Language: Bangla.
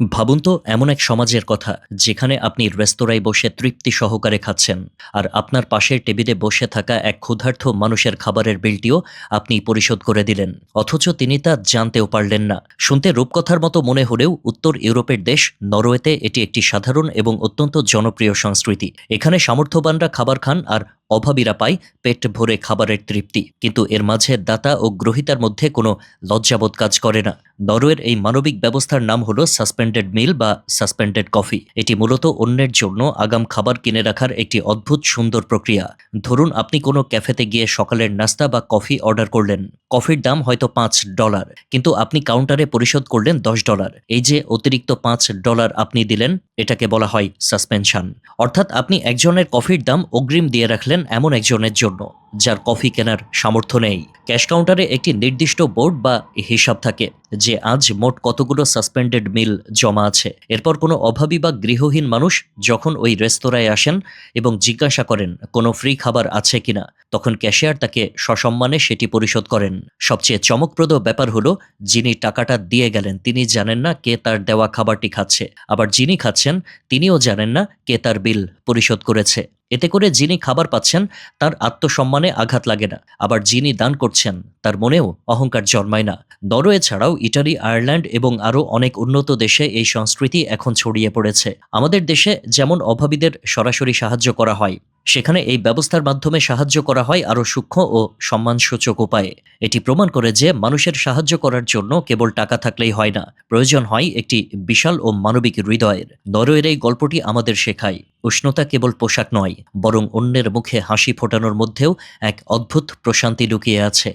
ভাবুন তো, এমন এক সমাজের কথা, যেখানে আপনি রেস্তোরাঁয় বসে তৃপ্তি সহকারে খাচ্ছেন। আর আপনার পাশের টেবিলে বসে থাকা এক ক্ষুধার্থ মানুষের খাবারের বিলটিও আপনি পরিশোধ করে দিলেন। অথচ তিনি তা জানতেও পারলেন না। শুনতে রূপকথার মতো মনে হলেও উত্তর ইউরোপের দেশ, নরওয়েতে এটি একটি সাধারণ এবং অত্যন্ত জনপ্রিয় সংস্কৃতি। এখানে সামর্থ্যবানরা খাবার খান আর অভাবীরা পায় পেট ভরে খাবারের তৃপ্তি। কিন্তু এর মাঝে দাতা ও গ্রহিতার মধ্যে কোনো লজ্জাবোধ কাজ করে না। নরওয়ের এই মানবিক ব্যবস্থার নাম হলো সাসপেন্ডেড মিল বা সাসপেন্ডেড কফি। এটি মূলত অন্যের জন্য আগাম খাবার কিনে রাখার একটি অদ্ভুত সুন্দর প্রক্রিয়া। ধরুন, আপনি কোনো ক্যাফেতে গিয়ে সকালের নাস্তা বা কফি অর্ডার করলেন। কফির দাম হয়তো পাঁচ ডলার, কিন্তু আপনি কাউন্টারে পরিশোধ করলেন দশ ডলার। এই যে অতিরিক্ত পাঁচ ডলার আপনি দিলেন এটাকে বলা হয় সাসপেনশন। অর্থাৎ আপনি একজনের কফির দাম অগ্রিম দিয়ে রাখলেন এমন একজনের জন্য। যার কফি কেনার সামর্থ্য নেই। ক্যাশ কাউন্টারে একটি নির্দিষ্ট বোর্ড বা হিসাব থাকে, যে আজ মোট কতগুলো সাসপেন্ডেড মিল জমা আছে। এরপর কোনো অভাবী বা গৃহহীন মানুষ যখন ওই রেস্তোরাঁয় আসেন এবং জিজ্ঞাসা করেন, কোনো ফ্রি খাবার আছে কিনা তখন ক্যাশিয়ার তাকে সসম্মানে সেটি পরিশোধ করেন। সবচেয়ে চমকপ্রদ ব্যাপার হলো, যিনি টাকাটা দিয়ে গেলেন, তিনি জানেন না কে তার দেওয়া খাবারটি খাচ্ছে। আবার যিনি খাচ্ছেন, তিনিও জানেন না কে তার বিল পরিশোধ করেছে। এতে করে যিনি খাবার পাচ্ছেন, তার আত্মসম্মানে আঘাত লাগে না। আবার যিনি দান করছেন, তার মনেও অহংকার জন্মায় না। নরওয়ে ছাড়াও ইটালি, আয়ারল্যান্ড এবং আরও অনেক উন্নত দেশে এই সংস্কৃতি এখন ছড়িয়ে পড়েছে। আমাদের দেশে যেমন অভাবীদের সরাসরি সাহায্য করা হয়, সেখানে এই ব্যবস্থার মাধ্যমে সাহায্য করা হয় আরও সূক্ষ্ম ও সম্মানসূচক উপায়ে। এটি প্রমাণ করে যে মানুষের সাহায্য করার জন্য কেবল টাকা থাকলেই হয় না। প্রয়োজন হয় একটি বিশাল ও মানবিক হৃদয়ের। নরওয়ের এই গল্পটি আমাদের শেখায়। উষ্ণতা কেবল পোশাক নয়, বরং অন্যের মুখে হাসি ফোটানোর মধ্যেও এক অদ্ভুত প্রশান্তি লুকিয়ে আছে।